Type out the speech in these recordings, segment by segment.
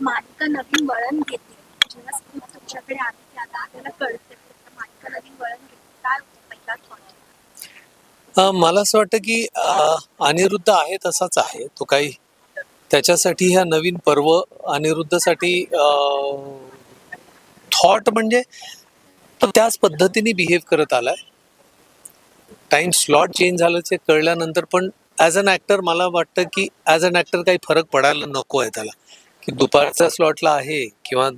मालिका नवीन वळण घेते जेव्हा स्क्रिप्ट तुमच्याकडे आली की आता आपल्याला कळते मालिका नवीन वळण घेते काय होतं पहिला थॉट मला असं वाटतं की अनिरुद्ध आहे तसाच आहे. तो काही त्याच्यासाठी ह्या नवीन पर्व अनिरुद्धसाठी थॉट म्हणजे तो त्याच पद्धतीने बिहेव करत आलाय. टाइम स्लॉट चेंज झाल्याचे कळल्यानंतर पण ॲज अन ॲक्टर मला वाटतं की ॲज अन ॲक्टर काही फरक पडायला नको आहे त्याला. की दुपारच्या स्लॉटला आहे किंवा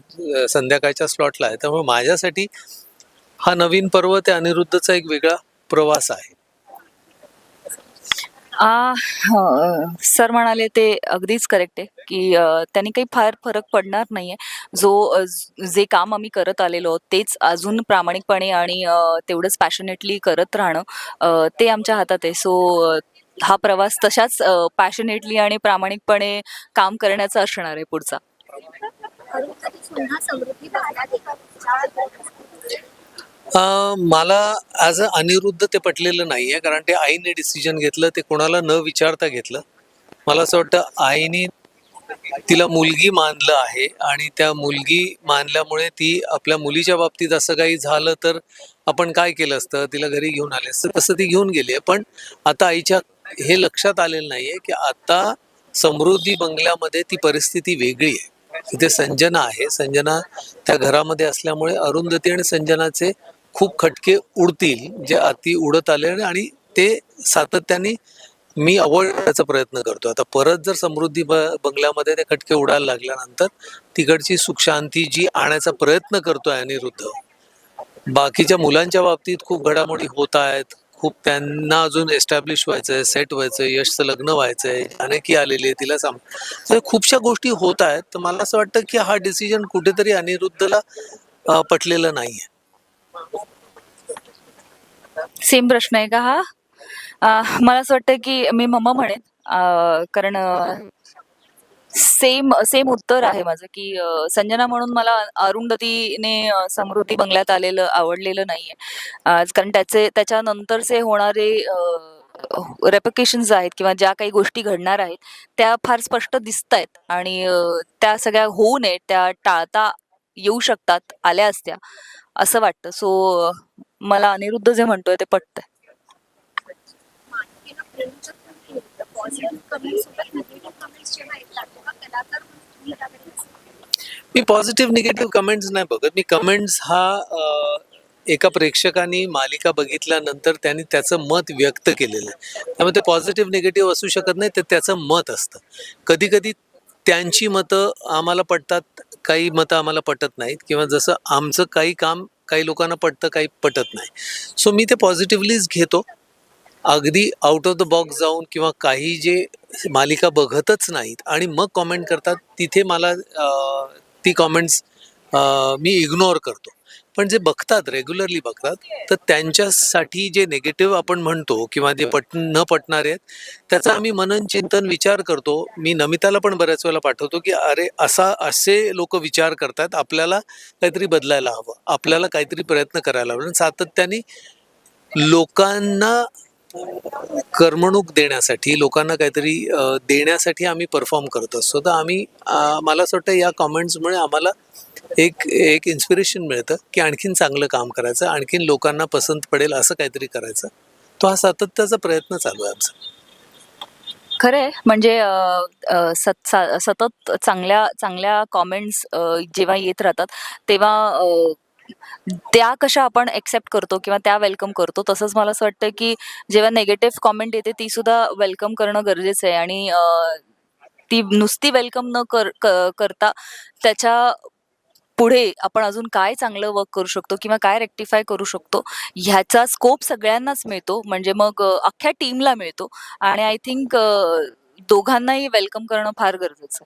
संध्याकाळच्या स्लॉटला आहे त्यामुळे माझ्यासाठी हा नवीन पर्व त्या अनिरुद्धचा एक वेगळा प्रवास आहे. आ, सर म्हणाले ते अगदीच करेक्ट आहे की त्यांनी काही फार फरक पडणार नाहीये. जो जे काम आम्ही करत आलेलो तेच अजून प्रामाणिकपणे आणि तेवढंच पॅशनेटली करत राहणं ते आमच्या हातात आहे. सो हा प्रवास तशाच पॅशनेटली आणि प्रामाणिकपणे काम करण्याचा असणार आहे पुढचा. मला ॲज अ अनिरुद्ध ते पटलेलं नाही आहे कारण ते आईने डिसिजन घेतलं ते कोणाला न विचारता घेतलं. मला असं वाटतं आईने तिला मुलगी मानलं आहे आणि त्या मुलगी मानल्यामुळे ती आपल्या मुलीच्या बाबतीत असं काही झालं तर आपण काय केलं असतं तिला घरी घेऊन आले असतं तसं ती घेऊन गेली आहे. पण आता आईच्या हे लक्षात आलेलं नाही आहे की आता समृद्धी बंगल्यामध्ये ती परिस्थिती वेगळी आहे. तिथे संजना आहे. संजना त्या घरामध्ये असल्यामुळे अरुंधती आणि संजनाचे खूप खटके उडतील जे अति उडत आले आणि ते सातत्याने मी आवडण्याचा प्रयत्न करतो आता परत जर समृद्धी बंगल्यामध्ये ते खटके उडायला लागल्यानंतर तिकडची सुखशांती जी आणायचा प्रयत्न करतोय अनिरुद्ध बाकीच्या मुलांच्या बाबतीत खूप घडामोडी होत आहेत. खूप त्यांना अजून एस्टॅब्लिश व्हायचंय सेट व्हायचंय यशचं लग्न व्हायचंय अनेकी आलेली आहे तिला साम म्हणजे तर खूपशा गोष्टी होत आहेत तर मला असं वाटतं की हा डिसिजन कुठेतरी अनिरुद्धला पटलेला पटलेलं नाहीये. सेम प्रश्न आहे का हा? मला असं वाटतं की मी मम्मा म्हणेन कारण सेम सेम उत्तर आहे माझं की संजना म्हणून मला अरुंधतीने समृद्धी बंगल्यात आलेलं आवडलेलं नाहीये. आज कारण त्याचे त्याच्यानंतरचे होणारे रेपकेशन्स आहेत किंवा ज्या काही गोष्टी घडणार आहेत त्या फार स्पष्ट दिसत आहेत आणि त्या सगळ्या होऊ नये त्या टाळता येऊ शकतात आल्या असत्या असं वाटतं. सो मला अनिरुद्ध जे म्हणतोय ते पटतंय. मी पॉझिटिव्ह निगेटिव्ह कमेंट्स नाही बघत. मी कमेंट्स हा एका प्रेक्षकाने मालिका बघितल्यानंतर त्यांनी त्याचं मत व्यक्त केलेलं आहे. त्यामुळे ते पॉझिटिव्ह निगेटिव्ह असू शकत नाही ते त्याचं मत असतं. कधी कधी त्यांची मतं आम्हाला पटतात काही मतं आम्हाला पटत नाहीत. किंवा जसं आमचं काही काम काही लोकांना पटतं काही पटत नाही. सो मी ते पॉझिटिव्हलीच घेतो. अगदी आउट ऑफ द बॉक्स जाऊन किंवा काही जे मालिका बघतच नाहीत आणि मग कॉमेंट करतात तिथे मला ती कॉमेंट्स मी इग्नोर करतो. पण जे बघतात रेग्युलरली बघतात तर त्यांच्यासाठी जे नेगेटिव्ह आपण म्हणतो किंवा जे पट न पटणारे आहेत त्याचा आम्ही मनन चिंतन विचार करतो. मी नमिताला पण बऱ्याच वेळेला पाठवतो की अरे असा असे लोक विचार करतात आपल्याला काहीतरी बदलायला हवं आपल्याला काहीतरी प्रयत्न करायला हवं. सातत्याने लोकांना करमणूक देण्यासाठी लोकांना काहीतरी देण्यासाठी आम्ही परफॉर्म करत असतो. तर आम्ही मला असं वाटतं या कॉमेंट्समुळे आम्हाला एक एक इन्स्पिरेशन मिळतं की आणखीन चांगलं काम करायचं आणखीन लोकांना पसंत पडेल असं काहीतरी करायचं. तो हा सातत्याचा प्रयत्न चालू आहे आमचा. खरं आहे. म्हणजे सत सतत चांगल्या चांगल्या कॉमेंट्स जेव्हा येत राहतात तेव्हा त्या कशा आपण एक्सेप्ट करतो किंवा त्या वेलकम करतो तसंच मला असं वाटतं की जेव्हा नेगेटिव्ह कॉमेंट येते ती सुद्धा वेलकम करणं गरजेचं आहे. आणि ती नुसती वेलकम न कर कर करता त्याच्या पुढे आपण अजून काय चांगलं वर्क करू शकतो किंवा काय रेक्टिफाय करू शकतो ह्याचा स्कोप सगळ्यांनाच मिळतो. म्हणजे मग अख्ख्या टीमला मिळतो. आणि आय थिंक दोघांनाही वेलकम करणं फार गरजेचं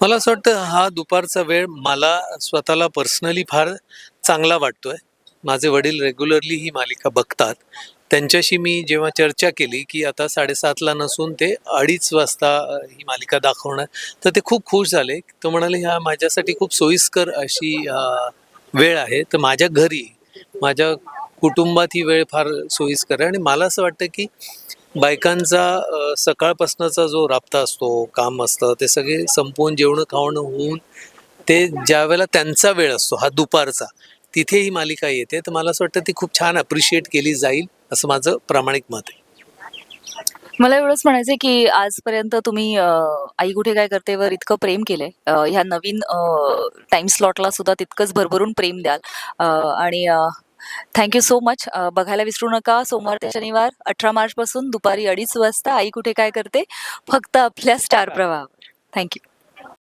मला असं वाटतं हा दुपारचा वेळ मला स्वतःला पर्सनली फार चांगला वाटतोय. माझे वडील रेग्युलरली ही मालिका बघतात. त्यांच्याशी मी जेव्हा चर्चा केली की आता साडेसातला नसून ते अडीच वाजता ही मालिका दाखवणार तर ते खूप खुश झाले. तो म्हणाले ह्या माझ्यासाठी खूप सोयीस्कर अशी वेळ आहे. तर माझ्या घरी माझ्या कुटुंबात ही वेळ फार सोयीस्कर आहे. आणि मला असं वाटतं की बायकांचा सकाळपासूनचा जो राबता असतो काम असतं ते सगळे संपवून जेवण खावणं होऊन ते ज्या वेळेला त्यांचा वेळ असतो हा दुपारचा तिथे ही मालिका येते. तर मला असं वाटतं ती खूप छान अप्रिशिएट केली जाईल असं माझं प्रामाणिक मत आहे. मला एवढंच म्हणायचंय की आजपर्यंत तुम्ही आई कुठे काय करते वर इतकं प्रेम केलंय. ह्या नवीन टाइम स्लॉटला सुद्धा तितकंच भरभरून प्रेम द्याल. आणि थँक्यू सो मच बघायला विसरू नका. सोमवार ते शनिवार अठरा मार्च पासून दुपारी अडीच वाजता आई कुठे काय करते? फक्त आपल्या स्टार प्रवाहावर. थँक्यू